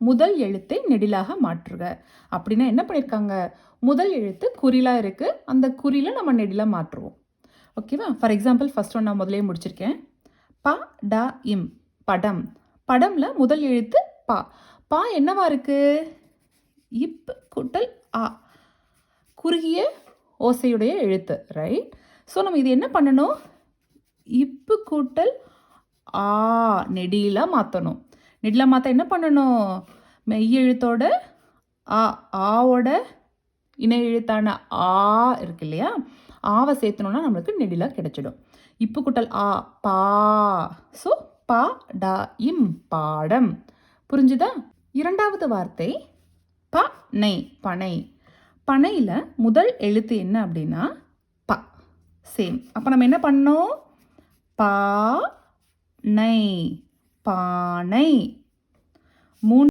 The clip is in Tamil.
முதல் எழுத்தை நெடிலாக மாற்றுக. அப்படின்னா என்ன பண்ணியிருக்காங்க முதல் எழுத்து குறிலாக இருக்குது அந்த குறியில் நம்ம நெடிலாக மாற்றுவோம். ஓகேவா ஃபார் எக்ஸாம்பிள் ஃபஸ்ட் ஒன் நான் முதலே முடிச்சிருக்கேன். ப ட இம் படம். படமில் முதல் எழுத்து பா. பா என்னவா இருக்குது இப் கூட்டல் ஆ குறுகிய ஓசையுடைய எழுத்து ரைட் ஸோ நம்ம இது என்ன பண்ணணும்? இப்பு கூட்டல் ஆ நெடியில் மாற்றணும் நெடில மாற்ற என்ன பண்ணணும்? மெய் எழுத்தோட ஆ ஆவோட இணை எழுத்தான ஆ இருக்கு இல்லையா? ஆவை சேர்த்தணும்னா நம்மளுக்கு நெடிலா கிடைச்சிடும். இப்பு கூட்டல் ஆ பா. ஸோ பா டா இம் பாடம். புரிஞ்சுதா? இரண்டாவது வார்த்தை ப நை பனை. பனையில் முதல் எழுத்து என்ன அப்படின்னா ப. சேம். அப்போ நம்ம என்ன பண்ணோம் பா நை. பானை. மூன்